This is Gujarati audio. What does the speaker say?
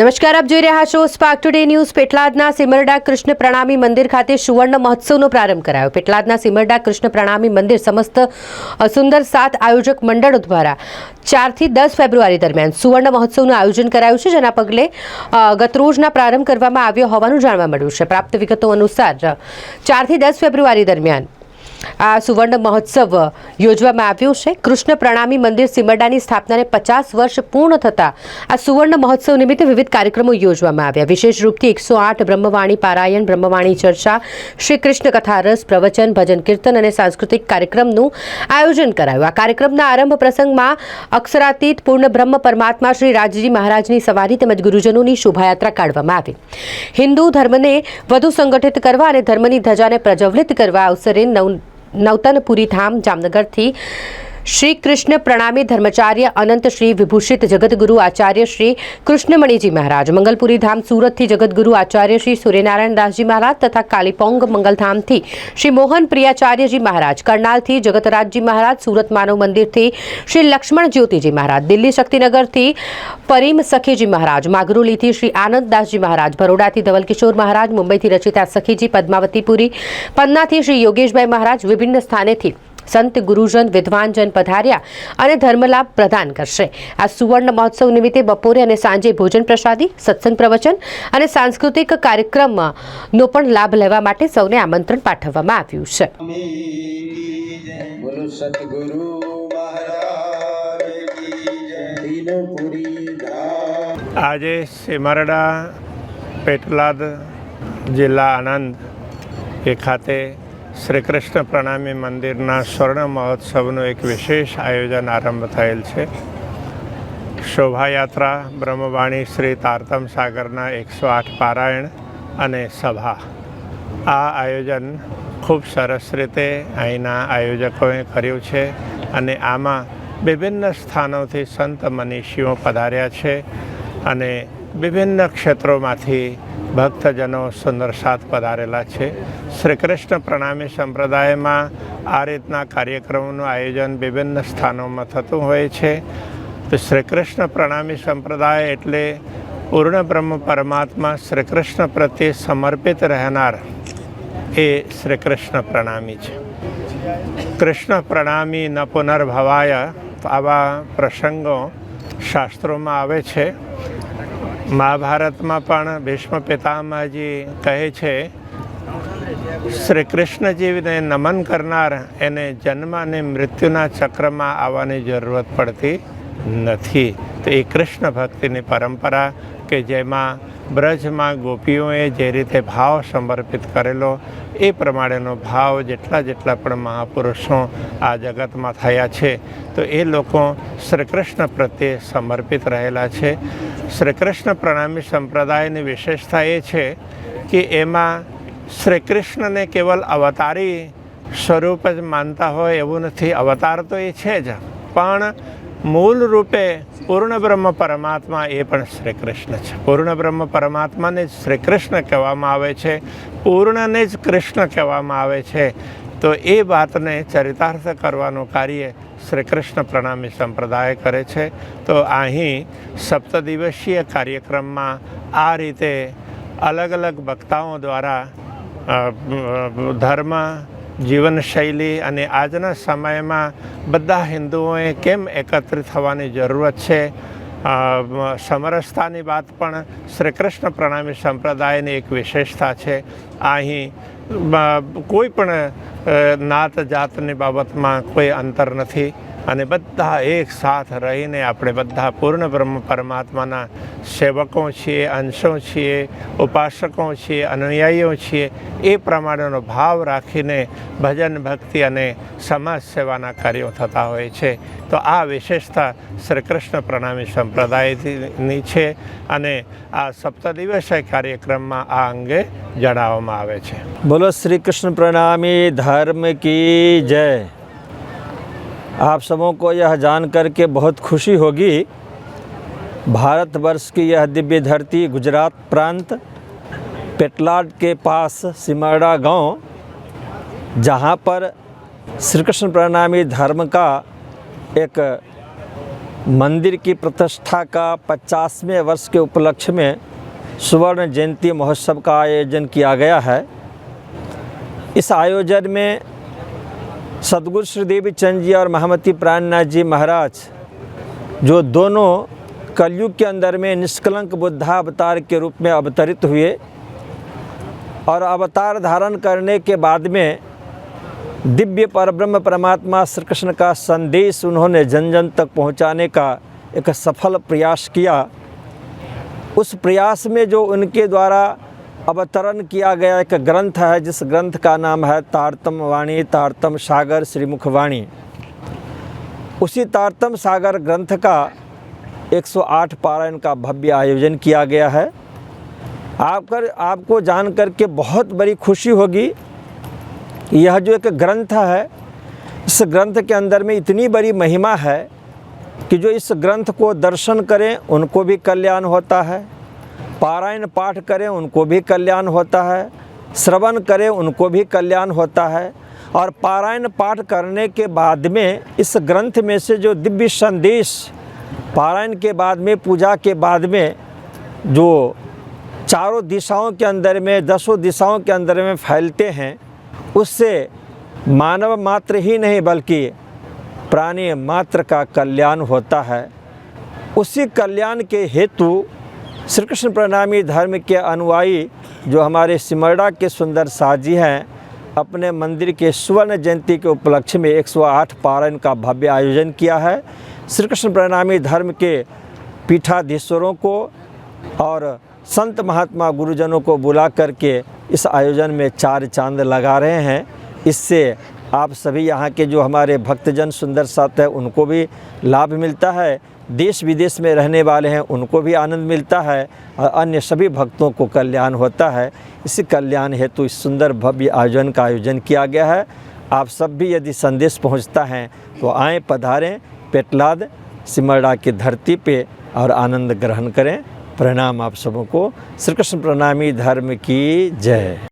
નમસ્કાર, આપ જોઈ રહ્યા છો સ્પાર્ક ટુડે ન્યૂઝ પેટલાદના સિમરડા કૃષ્ણ પ્રણામી મંદિર ખાતે સુવર્ણ મહોત્સવનો પ્રારંભ કરાયો. પેટલાદના સિમરડા કૃષ્ણ પ્રણામી મંદિર સમસ્ત સુંદર સાત આયોજક મંડળો દ્વારા ચારથી દસ ફેબ્રુઆરી દરમિયાન સુવર્ણ મહોત્સવનું આયોજન કરાયું છે, જેના પગલે ગતરોજના પ્રારંભ કરવામાં આવ્યો હોવાનું જાણવા મળ્યું છે. પ્રાપ્ત વિગતો અનુસાર ચારથી દસ ફેબ્રુઆરી દરમિયાન આ સુવર્ણ મહોત્સવ યોજવામાં આવ્યો છે. કૃષ્ણ પ્રણામી મંદિર સિમરડાની સ્થાપનાને પચાસ વર્ષ પૂર્ણ થતા આ સુવર્ણ મહોત્સવ નિમિત્તે વિવિધ કાર્યક્રમો યોજવામાં આવ્યા. વિશેષ રૂપથી એકસો આઠ બ્રહ્મવાણી પારાયણ, બ્રહ્મવાણી ચર્ચા, શ્રી કૃષ્ણ કથા રસ, પ્રવચન, ભજન કીર્તન અને સાંસ્કૃતિક કાર્યક્રમનું આયોજન કરાયું. આ કાર્યક્રમના આરંભ પ્રસંગમાં અક્ષરાતીત પૂર્ણ બ્રહ્મ પરમાત્મા શ્રી રાજજી મહારાજની સવારી તેમજ ગુરુજનોની શોભાયાત્રા કાઢવામાં આવી. હિન્દુ ધર્મને વધુ સંગઠિત કરવા અને ધર્મની ધજાને પ્રજ્વલિત કરવા અવસરે નવ નવતનપુરી ધામ જામનગરથી શ્રી કૃષ્ણ પ્રણામી ધર્મચાર્ય અનંત શ્રી વિભૂષિત જગતગુરુ આચાર્ય શ્રી કૃષ્ણમણીજી મહારાજ. મંગલપુરી ધામ સુરતથી જગતગુરુ આચાર્ય શ્રી સૂર્યનારાયણ દાસજી મહારાજ તથા કાલીપોંગ મંગલધામથી શ્રી મોહન પ્રિયાચાર્યજી મહારાજ. કરનાલથી જગતરાજજી મહારાજ, સુરત માનવ મંદિરથી શ્રી લક્ષ્મણ જ્યોતિજી મહારાજ. દિલ્હી શક્તિનગરથી પરીમ સખીજી મહારાજ. માગરોલીથી શ્રી આનંદદાસજી મહારાજ. બરોડાથી ધવલકિશોર મહારાજ. મુંબઈથી રચિતા સખીજી, પદ્માવતીપુરી, પન્નાથી શ્રી યોગેશભાઈ મહારાજ. વિભિન્ન સ્થાનેથી સંત ગુરુજન વિદ્વાનજન પધાર્યા અને ધર્મલાભ પ્રદાન કરશે. આ સુવર્ણ મહોત્સવ નિમિત્તે બપોરે અને સાંજે ભોજન પ્રસાદી સત્સંગ પ્રવચન અને સાંસ્કૃતિક કાર્યક્રમનો પણ લાભ લેવા માટે સૌને આમંત્રણ પાઠવવામાં આવ્યું છે. બોલો સતગુરુ મહારાજ કી જય. દીનપુરી ધામ. આજે સેમરડા પેટલાદ જિલ્લા આણંદ એ ખાતે શ્રી કૃષ્ણ પ્રણામી મંદિરના સ્વર્ણ મહોત્સવનું એક વિશેષ આયોજન આરંભ થયેલ છે. શોભાયાત્રા, બ્રહ્મવાણી શ્રી તારતમ સાગરના એકસો આઠ પારાયણ અને સભા. આ આયોજન ખૂબ સરસ રીતે અહીંના આયોજકોએ કર્યું છે અને આમાં વિભિન્ન સ્થાનોથી સંત મનીષીઓ પધાર્યા છે અને વિભિન્ન ક્ષેત્રોમાંથી ભક્તજનો સુંદર સાથ પધારેલા છે. શ્રી કૃષ્ણ પ્રણામી સંપ્રદાયમાં આ રીતના કાર્યક્રમોનું આયોજન વિભિન્ન સ્થાનોમાં થતું હોય છે. તો શ્રી કૃષ્ણ પ્રણામી સંપ્રદાય એટલે પૂર્ણ બ્રહ્મ પરમાત્મા શ્રી કૃષ્ણ પ્રત્યે સમર્પિત રહેનાર એ શ્રી કૃષ્ણ પ્રણામી છે. કૃષ્ણ પ્રણામી ન પુનર્ભવાય આવા પ્રસંગો શાસ્ત્રોમાં આવે છે. મહાભારતમાં પણ ભીષ્મ પિતામહજી કહે છે શ્રી કૃષ્ણજીને નમન કરનાર એને જન્મ અને મૃત્યુના ચક્રમાં આવવાની જરૂરત પડતી નથી. તો એ કૃષ્ણ ભક્તિની પરંપરા કે જેમાં બ્રજમાં ગોપીઓએ જે રીતે ભાવ સમર્પિત કરેલો, એ પ્રમાણેનો ભાવ જેટલા જેટલા પણ મહાપુરુષો આ જગતમાં થયા છે, તો એ લોકો શ્રી કૃષ્ણ પ્રત્યે સમર્પિત રહેલા છે. શ્રી કૃષ્ણ પ્રણામી સંપ્રદાયની વિશેષતા એ છે કે એમાં શ્રી કૃષ્ણને કેવલ અવતારી સ્વરૂપ જ માનતા હોય એવું નથી. અવતાર તો એ છે જ, પણ મૂળ રૂપે પૂર્ણ બ્રહ્મ પરમાત્મા એ પણ શ્રી કૃષ્ણ છે. પૂર્ણ બ્રહ્મ પરમાત્માને જ શ્રી કૃષ્ણ કહેવામાં આવે છે, પૂર્ણને જ કૃષ્ણ કહેવામાં આવે છે. તો એ વાતને ચરિતાર્થ કરવાનું કાર્ય શ્રી કૃષ્ણ પ્રણામી સંપ્રદાય કરે છે. તો અહીં સપ્તદિવસીય કાર્યક્રમમાં આ રીતે અલગ અલગ વક્તાઓ દ્વારા ધર્મ જીવનશૈલી અને આજના સમયમાં બધા હિન્દુઓએ કેમ એકત્રિત થવાની જરૂરત છે? સમરસતાની વાત પણ શ્રી કૃષ્ણ પ્રણામી સંપ્રદાયની એક વિશેષતા છે. અહીં કોઈ પણ નાત જાતની બાબતમાં કોઈ અંતર નથી. અને બધા એક સાથ રહીને આપણે બધા પૂર્ણ બ્રહ્મ પરમાત્માના સેવકો છીએ, અંશો છીએ, ઉપાસકો છીએ, અનુયાયીઓ છીએ, એ પ્રમાણેનો ભાવ રાખીને ભજન, ભક્તિ અને સમાજ સેવાના કાર્યો થતા હોય છે. તો આ વિશેષતા શ્રી કૃષ્ણ પ્રણામી સંપ્રદાયની છે અને આ સપ્ત સપ્તદિવસીય કાર્યક્રમમાં આ અંગે જણાવવામાં આવે છે. બોલો શ્રી કૃષ્ણ પ્રણામી, ધર્મ કી જય. आप सबों को यह जान कर के बहुत खुशी होगी। भारतवर्ष की यह दिव्य धरती गुजरात प्रांत पेटलाड के पास सिमरड़ा गाँव, जहाँ पर श्री कृष्ण प्रणामी धर्म का एक मंदिर की प्रतिष्ठा का पचासवें वर्ष के उपलक्ष्य में सुवर्ण जयंती महोत्सव का आयोजन किया गया है। इस आयोजन में सदगुरु श्री देवी चंद जी और महामती प्राणनाथ जी महाराज, जो दोनों कलयुग के अंदर में निष्कलंक बुद्धा अवतार के रूप में अवतरित हुए और अवतार धारण करने के बाद में दिव्य परब्रह्म परमात्मा श्री कृष्ण का संदेश उन्होंने जन जन तक पहुँचाने का एक सफल प्रयास किया। उस प्रयास में जो उनके द्वारा अवतरण किया गया एक ग्रंथ है, जिस ग्रंथ का नाम है तारतम वाणी, तारतम सागर श्रीमुख वाणी। उसी तारतम सागर ग्रंथ का 108 पारायण का भव्य आयोजन किया गया है। आपकर, आपको जान करके बहुत बड़ी खुशी होगी। यह जो एक ग्रंथ है, इस ग्रंथ के अंदर में इतनी बड़ी महिमा है कि जो इस ग्रंथ को दर्शन करें, उनको भी कल्याण होता है। पारायण पाठ करें, उनको भी कल्याण होता है। श्रवण करें, उनको भी कल्याण होता है। और पारायण पाठ करने के बाद में, इस ग्रंथ में से जो दिव्य संदेश, पारायण के बाद में, पूजा के बाद में, जो चारों दिशाओं के अंदर में, दसों दिशाओं के अंदर में फैलते हैं, उससे मानव मात्र ही नहीं, बल्कि प्राणी मात्र का कल्याण होता है। उसी कल्याण के हेतु श्री कृष्ण प्रणामी धर्म के अनुयायी जो हमारे सिमरडा के सुंदर साजी हैं, अपने मंदिर के स्वर्ण जयंती के उपलक्ष्य में 108 पारायण का भव्य आयोजन किया है। श्री कृष्ण प्रणामी धर्म के पीठाधीश्वरों को और संत महात्मा गुरुजनों को बुला करके इस आयोजन में चार चाँद लगा रहे हैं। इससे आप सभी यहाँ के जो हमारे भक्तजन सुंदर साथ है, उनको भी लाभ मिलता है। देश विदेश में रहने वाले हैं, उनको भी आनंद मिलता है। और अन्य सभी भक्तों को कल्याण होता है। इसी कल्याण हेतु इस सुंदर भव्य आयोजन का आयोजन किया गया है। आप सब भी यदि संदेश पहुँचता है तो आएँ, पधारें, पेटलाद, सिमरडा की धरती पे और आनंद ग्रहण करें। प्रणाम आप सबों को। श्री कृष्ण प्रणामी धर्म की जय।